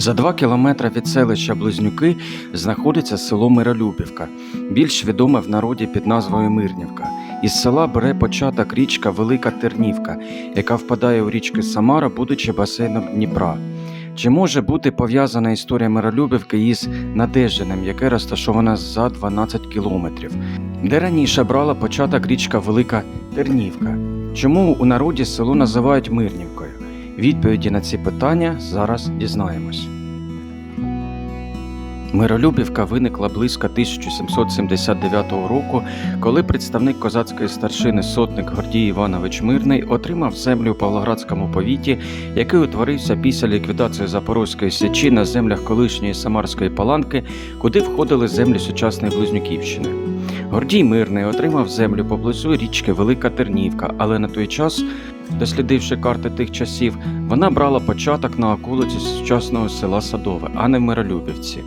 За два кілометри від селища Близнюки знаходиться село Миролюбівка, більш відоме в народі під назвою Мирнівка. Із села бере початок річка Велика Тернівка, яка впадає у річки Самара, будучи басейном Дніпра. Чи може бути пов'язана історія Миролюбівки із Надеждиним, яке розташоване за 12 кілометрів, де раніше брала початок річка Велика Тернівка? Чому у народі село називають Мирнівкою? Відповіді на ці питання зараз дізнаємось. Миролюбівка виникла близько 1779 року, коли представник козацької старшини сотник Гордій Іванович Мирний отримав землю у Павлоградському повіті, який утворився після ліквідації Запорозької січі на землях колишньої Самарської паланки, куди входили землі сучасної Близнюківщини. Гордій Мирний отримав землю поблизу річки Велика Тернівка, але на той час, дослідивши карти тих часів, вона брала початок на околиці сучасного села Садове, а не в Миролюбівці,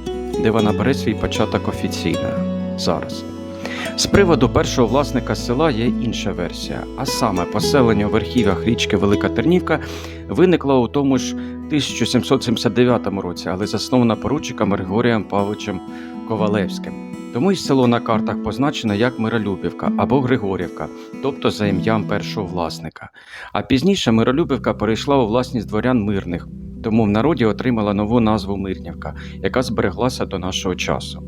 де вона бере свій початок офіційно зараз. З приводу першого власника села є інша версія, а саме поселення у верхів'ях річки Велика Тернівка виникло у тому ж 1779 році, але заснована поручиком Григорієм Павловичем Ковалевським. Тому й село на картах позначено як Миролюбівка або Григорівка, тобто за ім'ям першого власника. А пізніше Миролюбівка перейшла у власність дворян мирних, тому в народі отримала нову назву Мирнівка, яка збереглася до нашого часу.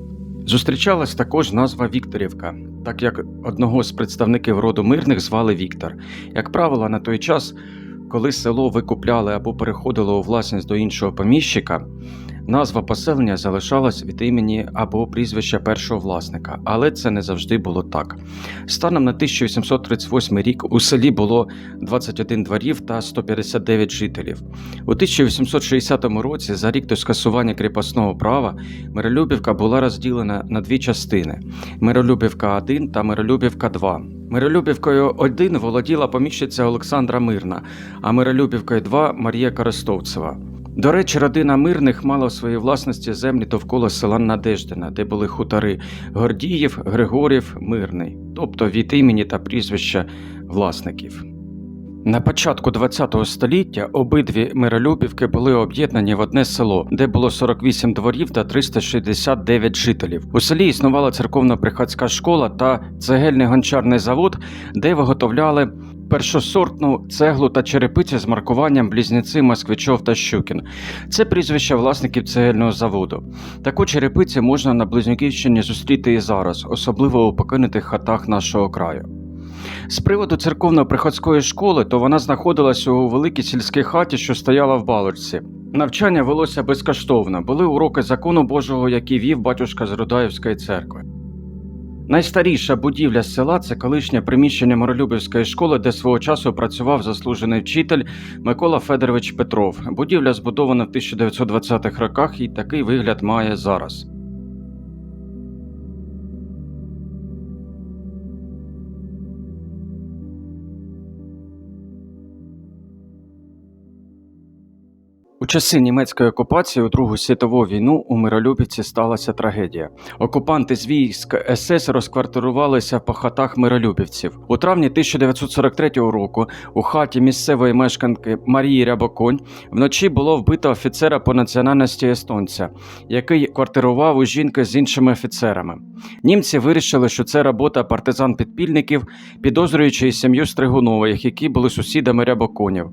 Зустрічалась також назва Вікторівка, так як одного з представників роду мирних звали Віктор. Як правило, на той час, коли село викупляли або переходило у власність до іншого поміщика, назва поселення залишалась від імені або прізвища першого власника, але це не завжди було так. Станом на 1838 рік у селі було 21 дворів та 159 жителів. У 1860 році, за рік до скасування кріпосного права, Миролюбівка була розділена на дві частини: Миролюбівка 1 та Миролюбівка 2. Миролюбівкою 1 володіла поміщиця Олександра Мирна, а Миролюбівкою 2 Марія Коростовцева. До речі, родина мирних мала у своїй власності землі довкола села Надеждина, де були хутори Гордіїв, Григорів, Мирний, тобто від імені та прізвища власників. На початку ХХ століття обидві Миролюбівки були об'єднані в одне село, де було 48 дворів та 369 жителів. У селі існувала церковно-приходська школа та цегельний гончарний завод, де виготовляли першосортну цеглу та черепиці з маркуванням близнеці Москвичов та Щукін. Це прізвища власників цегельного заводу. Таку черепиці можна на Близнюківщині зустріти і зараз, особливо у покинутих хатах нашого краю. З приводу церковно-приходської школи, то вона знаходилася у великій сільській хаті, що стояла в Балочці. Навчання велося безкоштовно, були уроки закону Божого, які вів батюшка з Рудаївської церкви. Найстаріша будівля села це колишнє приміщення Миролюбівської школи, де свого часу працював заслужений вчитель Микола Федорович Петров. Будівля збудована в 1920-х роках і такий вигляд має зараз. У часи німецької окупації у Другу світову війну у Миролюбівці сталася трагедія. Окупанти з військ СС розквартирувалися по хатах миролюбівців. У травні 1943 року у хаті місцевої мешканки Марії Рябоконь вночі було вбито офіцера по національності естонця, який квартирував у жінки з іншими офіцерами. Німці вирішили, що це робота партизан-підпільників, підозрюючи сім'ю Стригунових, які були сусідами Рябоконів.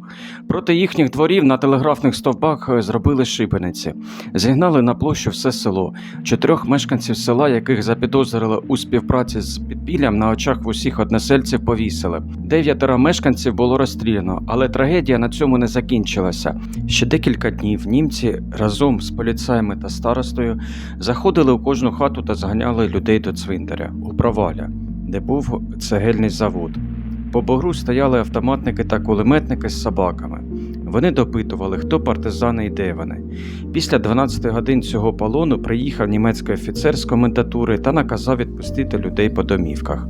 Проти їхніх дворів на телеграфних стовбах е, зробили шибениці, зігнали на площу все село. Чотирьох мешканців села, яких запідозрили у співпраці з підпіллям, на очах в усіх односельців повісили. Дев'ятеро мешканців було розстріляно, але трагедія на цьому не закінчилася. Ще декілька днів німці разом з поліцаями та старостою заходили у кожну хату та зганяли людей до цвинтаря у проваля, де був цегельний завод. По бугру стояли автоматники та кулеметники з собаками. Вони допитували, хто партизани і де вони. Після 12 годин цього полону приїхав німецький офіцер з комендатури та наказав відпустити людей по домівках.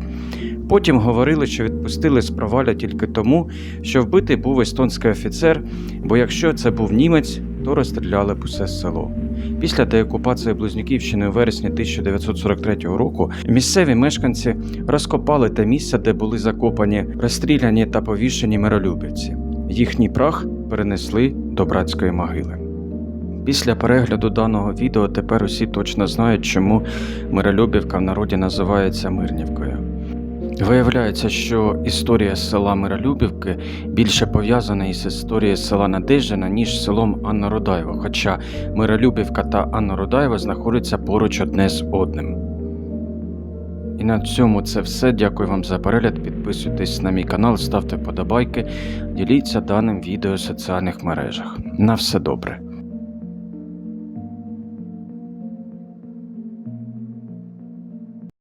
Потім говорили, що відпустили з проваля тільки тому, що вбитий був естонський офіцер, бо якщо це був німець, то розстріляли б усе село. Після деокупації Близнюківщини у вересні 1943 року місцеві мешканці розкопали те місце, де були закопані, розстріляні та повішені миролюбівці. Їхній прах перенесли до братської могили. Після перегляду даного відео тепер усі точно знають, чому Миролюбівка в народі називається Мирнівкою. Виявляється, що історія села Миролюбівки більше пов'язана із історією села Надежина, ніж з селом Анна Рудаєва, хоча Миролюбівка та Анна Рудаєва знаходяться поруч одне з одним. І на цьому це все. Дякую вам за перегляд. Підписуйтесь на мій канал, ставте вподобайки, діліться даним відео в соціальних мережах. На все добре.